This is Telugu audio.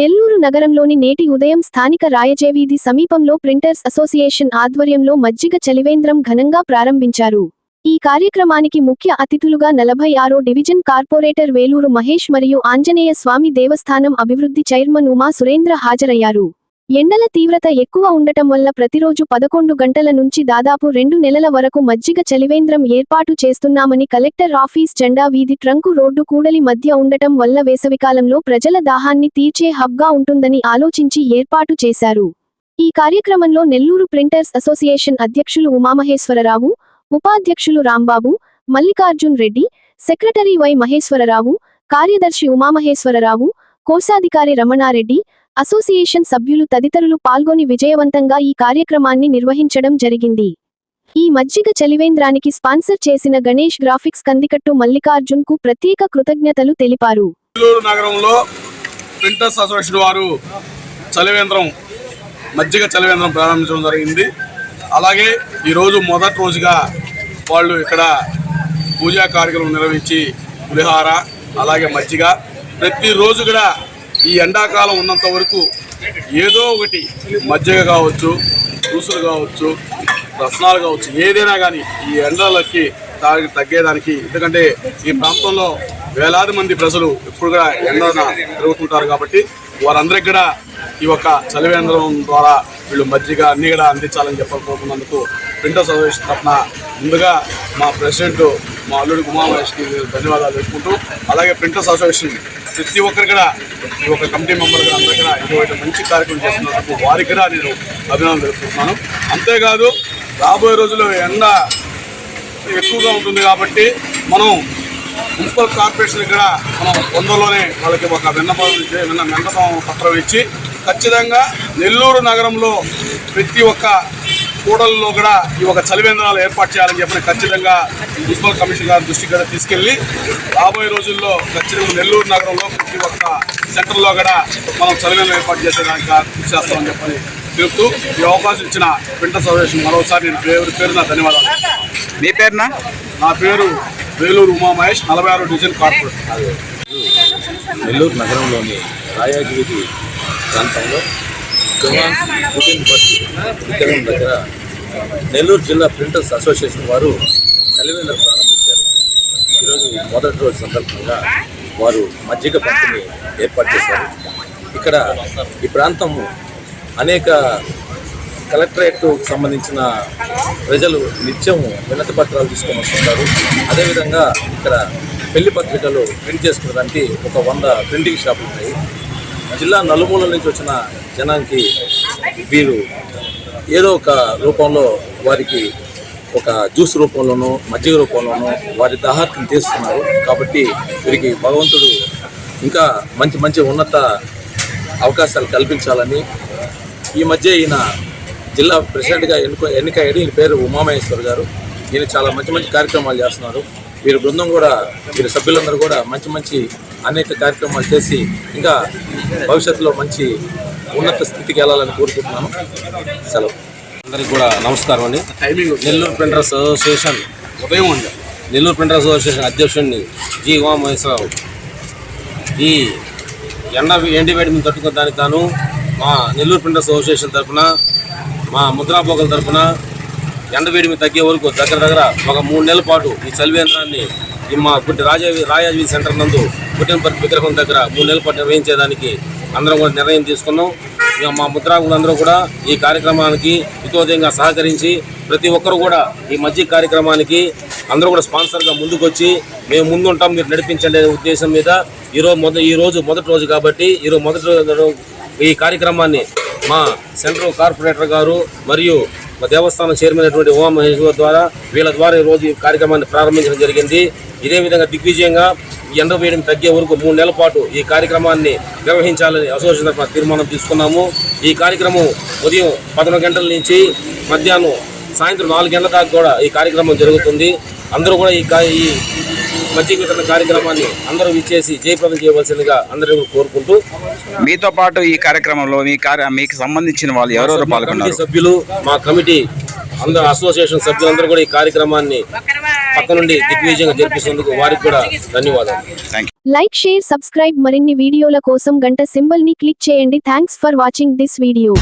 నెల్లూరు నగరంలోని నేటి ఉదయం స్థానిక రాయజేవీధి సమీపంలో ప్రింటర్స్ అసోసియేషన్ ఆధ్వర్యంలో మజ్జిగ చలివేంద్రం ఘనంగా ప్రారంభించారు. ఈ కార్యక్రమానికి ముఖ్య అతిథులుగా నలభై ఆరో డివిజన్ కార్పొరేటర్ వేలూరు మహేష్ మరియు ఆంజనేయ స్వామి దేవస్థానం అభివృద్ధి చైర్మన్ ఉమా సురేంద్ర హాజరయ్యారు. ఎండల తీవ్రత ఎక్కువ ఉండటం వల్ల ప్రతిరోజు పదకొండు గంటల నుంచి దాదాపు రెండు నెలల వరకు మజ్జిగ చలివేంద్రం ఏర్పాటు చేస్తున్నామని కలెక్టర్ ఆఫీస్ జెండా వీధి ట్రంకు రోడ్డు కూడలి మధ్య ఉండటం వల్ల వేసవికాలంలో ప్రజల దాహాన్ని తీర్చే హబ్గా ఉంటుందని ఆలోచించి ఏర్పాటు చేశారు. ఈ కార్యక్రమంలో నెల్లూరు ప్రింటర్స్ అసోసియేషన్ అధ్యక్షులు ఉమామహేశ్వరరావు ఉపాధ్యక్షులు రాంబాబు మల్లికార్జున్ రెడ్డి సెక్రటరీ వై మహేశ్వరరావు కార్యదర్శి ఉమామహేశ్వరరావు కోశాధికారి రమణారెడ్డి అసోసియేషన్ సభ్యులు తదితరులు పాల్గొని విజయవంతంగా ఈ కార్యక్రమాన్ని నిర్వహించడం జరిగింది. ఈ మజ్జిగ చలివేంద్రానికి స్పాన్సర్ చేసిన గణేష్ గ్రాఫిక్స్ కందికట్టు మల్లికార్జున్కు ప్రత్యేక కృతజ్ఞతలు తెలిపారు. నగరంలో ప్రింటర్స్ అసోసియేషన్ వారు చలివేంద్రం మజ్జిగ చలివేంద్రం ప్రారంభించడం జరిగింది. అలాగే ఈరోజు మొదటి రోజుగా వాళ్ళు ఇక్కడ పూజా కార్యక్రమం నిర్వహించి పులిహార అలాగే మజ్జిగ ప్రతిరోజు కూడా ఈ ఎండాకాలం ఉన్నంత వరకు ఏదో ఒకటి మజ్జిగ కావచ్చు జ్యూసులు కావచ్చు రసనాలు కావచ్చు ఏదైనా కానీ ఈ ఎండలకి తాగి తగ్గేదానికి ఎందుకంటే ఈ ప్రాంతంలో వేలాది మంది ప్రజలు ఎప్పుడు కూడా ఎండన తిరుగుతుంటారు కాబట్టి వారందరికీ కూడా ఈ యొక్క చలివేంద్రం ద్వారా వీళ్ళు మజ్జిగ అన్ని కూడా అందించాలని చెప్పకపోతున్నందుకు ప్రింటర్స్ అసోసియేషన్ తరఫున ముందుగా మా ప్రెసిడెంట్ మా అల్లుడి ఉమామహేష్కి ధన్యవాదాలు తెలుపుకుంటూ అలాగే ప్రింటర్స్ అసోసియేషన్ ప్రతి ఒక్కరి కూడా ఈ యొక్క కమిటీ మెంబర్ అందరూ కూడా ఇటువంటి మంచి కార్యక్రమం చేస్తున్నందుకు వారికి కూడా నేను అభినందనలు తెలుపుతున్నాను అంతేకాదు రాబోయే రోజుల్లో ఎండ ఎక్కువగా ఉంటుంది కాబట్టి మనం మున్సిపల్ కార్పొరేషన్ కూడా మనం తొందరలోనే వాళ్ళకి ఒక విన్నపం విన్న విన్నపం పత్రం ఇచ్చి ఖచ్చితంగా నెల్లూరు నగరంలో ప్రతి ఒక్క కూడల్లో కూడా ఈ ఒక చలివేంద్రాలు ఏర్పాటు చేయాలని చెప్పిన ఖచ్చితంగా మున్సిపల్ కమిషన్ గారి దృష్టికి కూడా తీసుకెళ్ళి రాబోయే రోజుల్లో ఖచ్చితంగా నెల్లూరు నగరంలో ప్రతి ఒక్క సెంటర్లో కూడా మనం చలివేంద్రం ఏర్పాటు చేసేదానికి కృషి చేస్తామని చెప్పని తెలుపుతూ ఈ అవకాశం ఇచ్చిన ప్రింటర్స్ అసోసియేషన్ మరోసారి నేను పేరు పేరున ధన్యవాదాలు. మీ పేరున? నా పేరు వేలూరు ఉమా మహేష్ నలభై ఆరు డివిజన్ కార్పొరేట్ నెల్లూరు నగరంలోని రాయాగిరి ప్రాంతంలో జవాన్స్ పుటిన్ విగ్రహం దగ్గర నెల్లూరు జిల్లా ప్రింటర్స్ అసోసియేషన్ వారు చలివేంద్ర ప్రారంభించారు. ఈరోజు మొదటి రోజు సందర్భంగా వారు మజ్జిగ పంపిణీ ఏర్పాటు చేశారు. ఇక్కడ ఈ ప్రాంతం అనేక కలెక్టరేట్ సంబంధించిన ప్రజలు నిత్యం వినతి పత్రాలు తీసుకొని వస్తుంటారు. అదేవిధంగా ఇక్కడ పెళ్ళి పత్రికలు ప్రింట్ చేసుకోవడానికి ఒక వంద ప్రింటింగ్ షాపులు ఉన్నాయి. జిల్లా నలుమూల నుంచి వచ్చిన జనానికి వీరు ఏదో ఒక రూపంలో వారికి ఒక జ్యూస్ రూపంలోనూ మజ్జిగ రూపంలోనూ వారి దాహార్థం తీస్తున్నారు. కాబట్టి వీరికి భగవంతుడు ఇంకా మంచి మంచి ఉన్నత అవకాశాలు కల్పించాలని ఈ మధ్య ఈయన జిల్లా ప్రెసిడెంట్గా ఎన్నుకో ఎన్నికయ్యాడు. ఈయన పేరు ఉమామహేశ్వర్ గారు. ఈయన చాలా మంచి మంచి కార్యక్రమాలు చేస్తున్నారు. వీరి బృందం కూడా వీరి సభ్యులందరూ కూడా మంచి మంచి అనేక కార్యక్రమాలు చేసి ఇంకా భవిష్యత్తులో మంచి ఉన్నత స్థితికి వెళ్ళాలని కోరుకుంటున్నాను. సెలవు. అందరికీ కూడా నమస్కారం అండి. టైమింగ్ నెల్లూరు ప్రింటర్స్ అసోసియేషన్ ఉదయం ఉంది నెల్లూరు ప్రింటర్స్ అసోసియేషన్ అధ్యక్షుడిని జి ఉమామహేశ్వరరావు ఈ ఎండ ఎండి వేడిని దానికి తాను మా నెల్లూరు ప్రింటర్స్ అసోసియేషన్ తరఫున మా ముద్రాపోకల తరఫున ఎండ వేడిమి తగ్గే వరకు దగ్గర దగ్గర ఒక మూడు నెలల పాటు ఈ చలివేంద్రాన్ని ఈ మా పుట్టి రాజావి రాయాజీ సెంటర్ నందు పుట్టినపర్తి విగ్రహం దగ్గర మూడు నెలల పాటు నిర్వహించేదానికి అందరం కూడా నిర్ణయం తీసుకున్నాం. ఇక మా ముద్రాకులందరూ కూడా ఈ కార్యక్రమానికి వితోదయంగా సహకరించి ప్రతి ఒక్కరు కూడా ఈ మధ్య కార్యక్రమానికి అందరూ కూడా స్పాన్సర్గా ముందుకొచ్చి మేము ముందుంటాం మీరు నడిపించండి అనే ఉద్దేశం మీద ఈరోజు మొద ఈరోజు మొదటి రోజు కాబట్టి ఈరోజు మొదటి రోజు ఈ కార్యక్రమాన్ని మా సెంట్రల్ కార్పొరేటర్ గారు మరియు మా దేవస్థానం చైర్మన్ అయినటువంటి ఉమా ద్వారా వీళ్ళ ద్వారా ఈ రోజు ఈ కార్యక్రమాన్ని ప్రారంభించడం జరిగింది. ఇదే విధంగా దిగ్విజయంగా ఎండ వేయడం తగ్గే వరకు మూడు నెలల పాటు ఈ కార్యక్రమాన్ని నిర్వహించాలని అసోసియేషన్ తరఫున తీర్మానం తీసుకున్నాము. ఈ కార్యక్రమం ఉదయం పదకొండు గంటల నుంచి మధ్యాహ్నం సాయంత్రం నాలుగు గంటల దాకా కూడా ఈ కార్యక్రమం జరుగుతుంది. అందరూ కూడా ఈ కార్యక్రమాన్ని అందరూ ఇచ్చేసి జయప్రదం చేయవలసిందిగా అందరూ కోరుకుంటూ మీతో పాటు ఈ కార్యక్రమంలో మీ కార్య మీకు సంబంధించిన వాళ్ళు ఎవరెవరు పాల్గొన్నారు? సభ్యులు మా కమిటీ అందరు అసోసియేషన్ సభ్యులందరూ కూడా ఈ కార్యక్రమాన్ని పక్క నుండి దిగ్విజయంగా జరిపిస్తున్నందుకు వారికి కూడా ధన్యవాదాలు. లైక్ షేర్ సబ్స్క్రైబ్ మరిన్ని వీడియోల కోసం గంట సింబల్ని క్లిక్ చేయండి. Thanks for watching this video